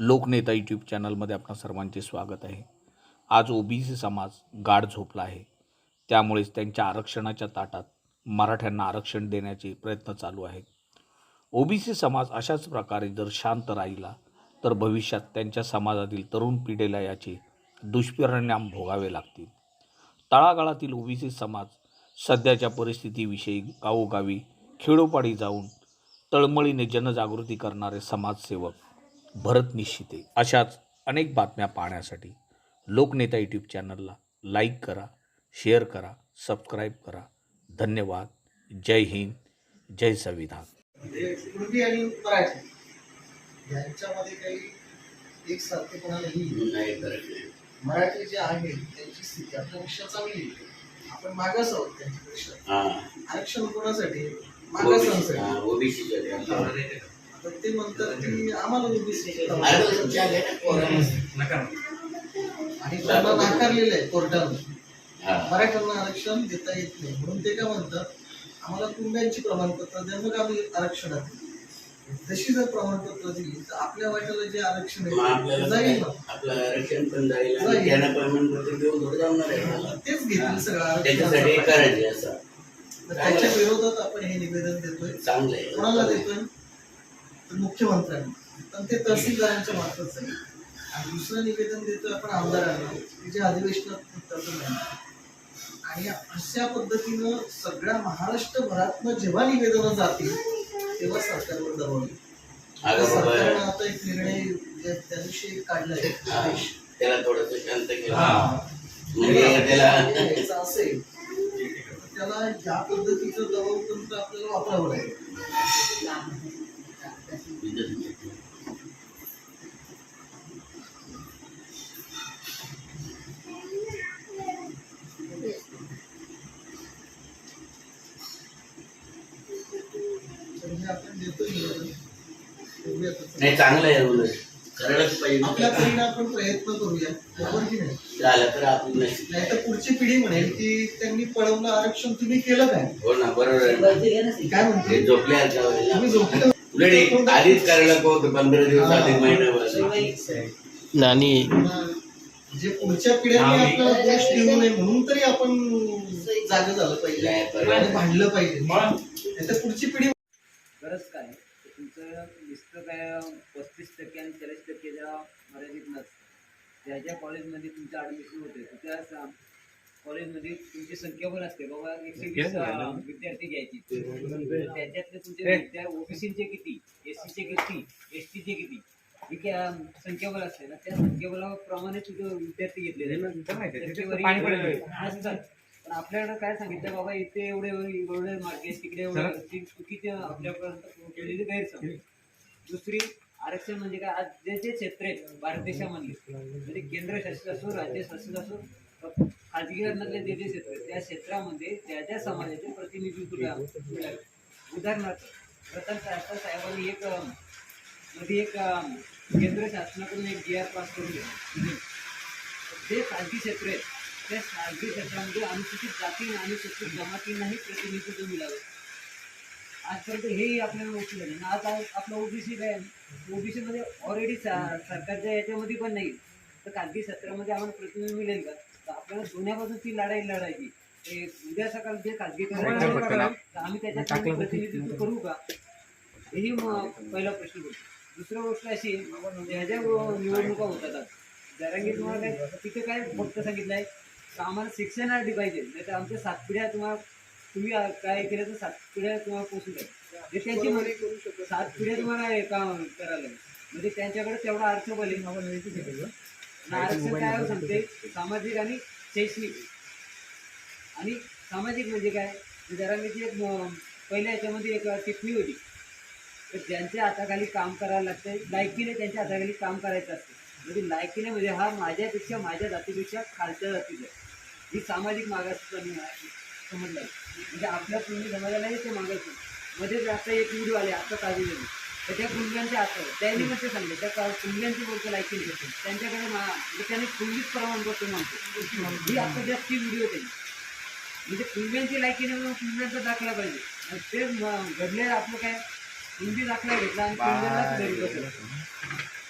लोकनेता YouTube चॅनलमध्ये आपणा सर्वांचे स्वागत आहे. आज ओबीसी समाज गाढ झोपला आहे. त्यामुळेच त्यांच्या आरक्षणाच्या ताटात मराठ्यांना आरक्षण देण्याचे प्रयत्न चालू आहेत. ओबीसी समाज अशाच प्रकारे जर शांत राहिला तर भविष्यात त्यांच्या समाजातील तरुण पिढीला याचे दुष्परिणाम भोगावे लागतील. तळागाळातील ओबीसी समाज सध्याच्या परिस्थितीविषयी गावोगावी खेडोपाडी जाऊन तळमळीने जनजागृती करणारे समाजसेवक भरत निश्चिते. अशाच अनेक बातम्या पाहण्यासाठी लोकनेता यूट्यूब चॅनलला लाईक करा शेअर करा सबस्क्राईब करा. धन्यवाद. जय हिंद. जय संविधान. हे मराठी यांच्यामध्ये काही एक सारखेपणा नाही नाही. करत मराठी जे आहे त्यांची स्थिती आपल्यापेक्षा चांगली आहे. आपण मागास आहोत त्यांच्यापेक्षा. हा. आरक्षण कोणासाठी? मागासांसाठी. आता ते म्हणतात की आम्हाला ओबीसी आणि त्यांना नाकारलेलं आहे कोर्टाने मराठ्यांना आरक्षण देता येत नाही. म्हणून ते काय म्हणतात आम्हाला कुंब्यांची प्रमाणपत्र द्या मग आम्ही आरक्षणात. जशी जर प्रमाणपत्र दिली तर आपल्या वाट्याला जे आरक्षण आहे जाईल. आपलं आरक्षण पण जाईल. त्यांना प्रमाणपत्र थोडं आहे. तेच घेतील सगळं त्याच्यासाठी. करायचे असं. त्याच्या विरोधात आपण हे निवेदन देतोय. चांगलं कोणाला आहे देतोय? तर मुख्यमंत्र्यांना पण ते तहसीलदारांच्या मार्फत आहे आणि दुसरं निवेदन देतोय आपण आमदारांना की जे अधिवेशनात उत्तर नाही आणि अशा पद्धतीनं सगळ्या महाराष्ट्रभरातनं जेव्हा निवेदनं जातील तेव्हा सरकारवर दबाव येईल. अगं बाबा सरकारनं आता एक निर्णय त्या दिवशी काढलाय हा, आदेश. त्याला थोडस शांत केलं हा. म्हणजे असेल तर त्याला या पद्धतीचं दबाव तंत्र आपल्याला वापरावं लागेल तर हे आपण देतोय निवेदन. बघूया कसं. नाही चांगलं आहे उलट. करायलाच पाहिजे. आपल्या परीने आपण प्रयत्न करूया. बरोबर की नाही? झालं तर नशीब नाही. तर पुढची पिढी म्हणेल की त्यांनी पळवलं आरक्षण तुम्ही केलं काय हो ना बरोबर आहे. काय म्हणते? ते झोपले आहेत का वगैरे? तुम्ही झोपलं एक आधीच करायला पाहतो पंधरा दिवस आधी महिनाभर आणि जे पुढच्या पिढ्यांनी आपल्याला दोष देऊ नये म्हणून तरी आपण जाग झालं पाहिजे. नाही. आणि भांडलं पाहिजे. नाही पुढची पिढी गरज काय तुमचं नुसतं काय पस्तीस टक्के आणि चाळीस टक्केच्या मर्यादित नसतं ज्या ज्या कॉलेजमध्ये तुमचं ॲडमिशन होते सा- कॉलेजमध्ये तुमची संख्या पण असते. बाबा एकशे वीस विद्यार्थी घ्यायची. त्याच्यातले तुमचे विद्या ओबीसीचे किती? एस सीचे किती? एस टीचे किती? संख्याबळ असते ना. त्या संख्याबळाप्रमाणे तुझे विद्यार्थी असतात. पण आपल्याकडे काय सांगितलं बाबा इथे एवढे एवढे मार्क आहेत तिकडे एवढे चुकीचे आपल्यापर्यंत केलेली गैरसमज दुसरी आरक्षण म्हणजे काय? आज जे जे क्षेत्र आहेत भारत देशामधले म्हणजे केंद्र शासित असो राज्य शासित असो खाजगी जे जे क्षेत्र त्या क्षेत्रामध्ये त्या त्या समाजाचे प्रतिनिधित्व आहे. उदाहरणार्थ प्रथम शास्त्र साहेबांनी एक मध्ये एक केंद्र शासनाकडून एक जी आर पास करून दिला जे खाजगी क्षेत्र आहेत त्या खाजगी क्षेत्रामध्ये अनुसूचित जाती आणि अनुसूचित जमातींनाही प्रतिनिधित्व मिळावे आजपर्यंत हेही आपल्याला गोष्टी झाली ना आज आपलं ओबीसी काय ओबीसी मध्ये ऑलरेडी सरकारच्या याच्यामध्ये पण नाही. तर खाजगी क्षेत्रामध्ये आम्हाला प्रतिनिधी मिळेल का? तर आपल्याला दोन्हीपासून ती लढाई लढायची. उद्या सकाळ जे खाजगी तर आम्ही त्याच्यात प्रतिनिधित्व करू का? हेही पहिला प्रश्न पडतो दुसरी गोष्ट अशी ह्या ज्या निवडणुका होतात जरांगी तुम्हाला काय तिथे काय फक्त सांगितलं आहे? तर आम्हाला शिक्षण आधी पाहिजे. नाही तर आमच्या सात पिढ्या तुम्हाला तुम्ही काय केलं तर सात पिढ्या तुम्हाला पोचू द्या. जे त्यांची म्हणे- सात पिढ्या तुम्हाला हे काम करायला. म्हणजे त्यांच्याकडे तेवढा अर्थ बले आरक्षण काय सांगते? सामाजिक आणि शैक्षणिक. आणि सामाजिक म्हणजे काय? एक म- पहिल्या याच्यामध्ये एक टिप्पणी होती. तर ज्यांच्या हाताखाली काम करायला लागतंय लायकीने त्यांच्या हाताखाली काम करायचं असते. म्हणजे लायकीने म्हणजे हा माझ्यापेक्षा माझ्या जातीपेक्षा खालच्या जातीचा. आहे. ही सामाजिक मागास समजलं? म्हणजे आपल्या पूर्ण समाजालाही ते मागास. मध्येच आता एक व्हिडिओ आले आता ताजी झाली तर त्या कुंडल्यांच्या हातावर त्यांनी मग ते सांगले त्या का- कुंडल्यांची बोलतो लायकी नाही त्यांच्याकडे मा- म्हणजे त्यांनी कुंडलीच प्रमाणपत्र मागतो ही आता जास्त व्हिडिओ त्यांनी म्हणजे कुंड्यांची लायकी नाही म्हणून कुंड्यांचा दाखला पाहिजे. आणि ते म- घडले आपलं काय? कुंडी दाखला घेतला आणि घरी बसवलं.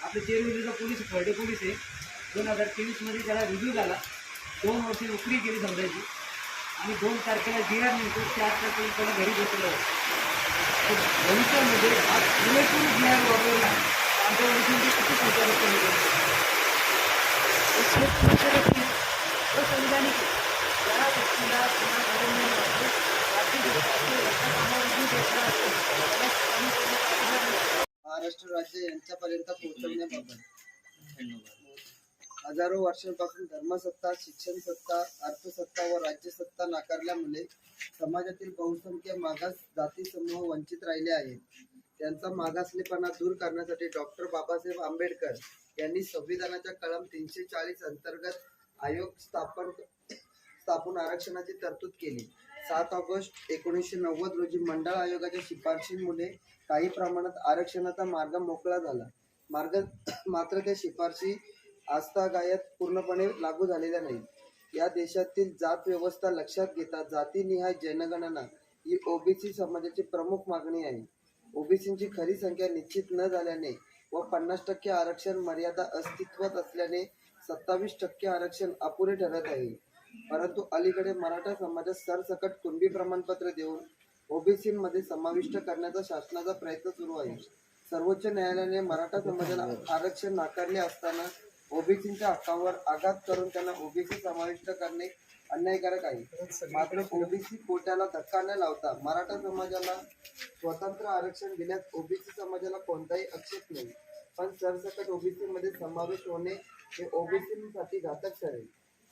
आपलं चेरविलीचा पोलीस फर्डे पोलीस आहे दोन हजार तेवीसमध्ये त्याला रिव्ह्यू झाला. दोन वर्ष नोकरी केली समजायची आणि दोन तारखेला जी आर मिळतो चार तारखेला त्याला घरी बसवलं. तर भविष्यामध्ये हा पुरेपूर जी आर वापरला तर आमच्या वडिलांची किती संचालक कमी करू असंविधानिक या व्यक्तीला पुन्हा घडवणे म्हणजे राज्य सरकारचे रस्ता कामावर जी घटना असते त्याला कमी करण्याचा अधिकार नाही. महाराष्ट्र राज्य यांच्यापर्यंत पोहोचवण्याबाबत हजारो वर्षांपासून धर्मसत्ता शिक्षण सत्ता अर्थसत्ता व राज्यसत्ता नाकारल्यामुळे समाजातील बहुसंख्य मागास जाती समूह वंचित राहिले आहेत. त्यांचा मागासलेपणा दूर करण्यासाठी डॉक्टर बाबासाहेब आंबेडकर यांनी संविधानाच्या कलम तीनशे चाळीस अंतर्गत आयोग स्थापन स्थापन आरक्षणाची तरतूद केली. सात ऑगस्ट एकोणीसशे नव्वद रोजी मंडळ आयोगाच्या शिफारशींमुळे काही प्रमाणात आरक्षणाचा मार्ग मोकळा झाला. मार्ग मात्र त्या शिफारशी आस्थागायत पूर्णपणे लागू झालेल्या नाही या देशातील जात व्यवस्था लक्षात घेता जातीनिहाय जनगणना ही ओबीसी समाजाची प्रमुख मागणी आहे. ओबीसींची खरी संख्या निश्चित न झाल्याने व पन्नास टक्के आरक्षण मर्यादा अस्तित्वात असल्याने सत्तावीस टक्के आरक्षण अपुरे ठरत आहे. परंतु अलीकडे मराठा समाजात सरसकट कुणबी प्रमाणपत्र देऊन ओबीसीमध्ये समाविष्ट करण्याचा शासनाचा प्रयत्न सुरू आहे. सर्वोच्च न्यायालयाने मराठा समाजाला आरक्षण नाकारले असताना ओबीसीच्या हक्कांवर आघात करून त्यांना ओबीसी समाविष्ट करणे अन्यायकारक आहे. मात्र ओबीसी कोट्याला धक्का न लावता मराठा समाजाला स्वतंत्र आरक्षण दिल्यास ओबीसी समाजाला कोणताही आक्षेप नाही. पण सरसकट ओबीसी मध्ये समावेश होणे हे ओबीसीसाठी घातक ठरेल.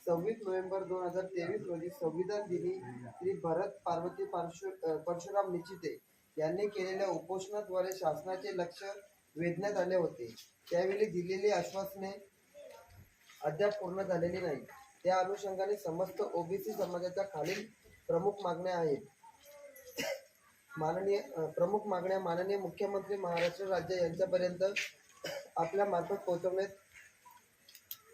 सव्वीस नोव्हेंबर दोन हजार तेवीस रोजी संविधान दिनी श्री भरत पार्वती परशुराम निचिते यांनी केलेल्या उपोषणाद्वारे शासनाचे लक्ष वेधण्यात आले होते. त्यावेळी दिलेली आश्वासने अद्याप पूर्ण झालेली नाही. त्या अनुषंगाने समस्त ओबीसी समाजाच्या खालील प्रमुख मागण्या आहेत. माननीय प्रमुख मागण्या माननीय मुख्यमंत्री महाराष्ट्र राज्य यांच्यापर्यंत आपल्या मार्फत पोहोचवण्यात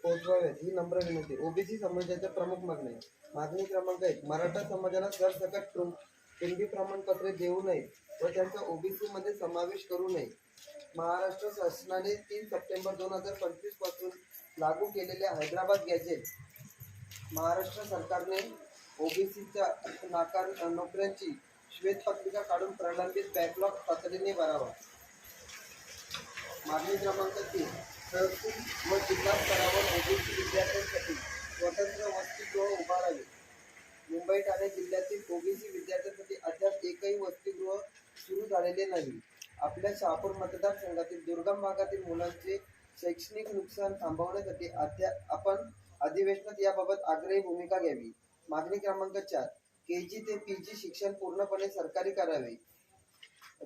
पोहोचवावेत ही नम्र विनंती. ओबीसी समाजाच्या प्रमुख मागण्या मागणी क्रमांक एक मराठा समाजाला सरसकट कुणबी प्रमाणपत्रे देऊ नये व त्यांचा ओबीसी मध्ये समावेश करू नये. महाराष्ट्र शासनाने तीन सप्टेंबर दोन हजार पंचवीसपासून लागू केलेल्या हैदराबाद गॅजेट महाराष्ट्र सरकारने ओबीसीच्या नाकार नोकऱ्यांची श्वेतपत्रिका काढून प्रलंबित बॅकलॉग तातडीने भरावा. मागणी क्रमांक तीन तहसील व जिल्हा स्तरावर ओबीसी विद्यार्थ्यांसाठी स्वतंत्र वसतिगृह उभारावे. मुंबई ठाणे जिल्ह्यातील ओबीसी विद्यार्थ्यांसाठी अद्याप एकही वसतिगृह सुरू झालेले नाही. आपल्या शहापूर मतदारसंघातील दुर्गम भागातील मुलांचे शैक्षणिक नुकसान थांबवण्यासाठी अध्या आपण अधिवेशनात याबाबत आग्रही भूमिका घ्यावी. मागणी क्रमांक चार के जी ते पी जी शिक्षण पूर्णपणे सरकारी करावे.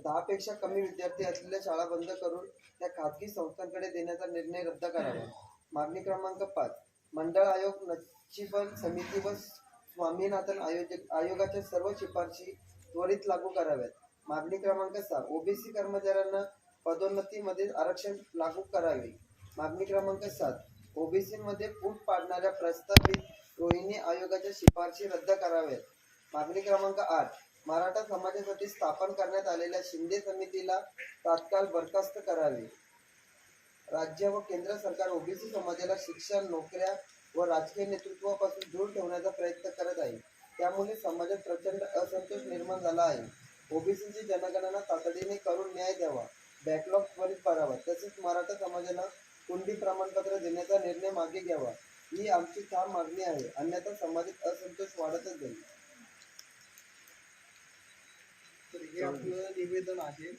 दहापेक्षा कमी विद्यार्थी असलेल्या शाळा बंद करून त्या खाजगी संस्थांकडे देण्याचा निर्णय रद्द करावा. मागणी क्रमांक पाच मंडळ आयोग नचिबल समिती व स्वामीनाथन आयोजक आयोगाच्या सर्व शिफारशी त्वरित लागू कराव्यात. मागणी क्रमांक सहा ओबीसी कर्मचाऱ्यांना पदोन्नतीमध्ये आरक्षण लागू करावे. मागणी क्रमांक सात ओबीसी मध्ये फूट पाडणाऱ्या प्रस्तावित रोहिणी आयोगाच्या शिफारशी रद्द कराव्यात. मागणी क्रमांक आठ मराठा समाजासाठी स्थापन करण्यात आलेल्या शिंदे समितीला तात्काळ बरखास्त करावे. राज्य व केंद्र सरकार ओबीसी समाजाला शिक्षण नोकऱ्या व राजकीय नेतृत्वापासून दूर ठेवण्याचा प्रयत्न करत आहे. त्यामुळे समाजात प्रचंड असंतोष निर्माण झाला आहे. ओबीसीची जनगणना तातडीने करून न्याय द्यावा. बॅकलॉग त्वरित करावा तसेच मराठा समाजाला कुंडी प्रमाणपत्र देण्याचा निर्णय मागे घ्यावा. ही आमची ठाम मागणी आहे. अन्यथा समाजात असंतोष वाढतच जाईल. तर हे आपलं निवेदन आहे.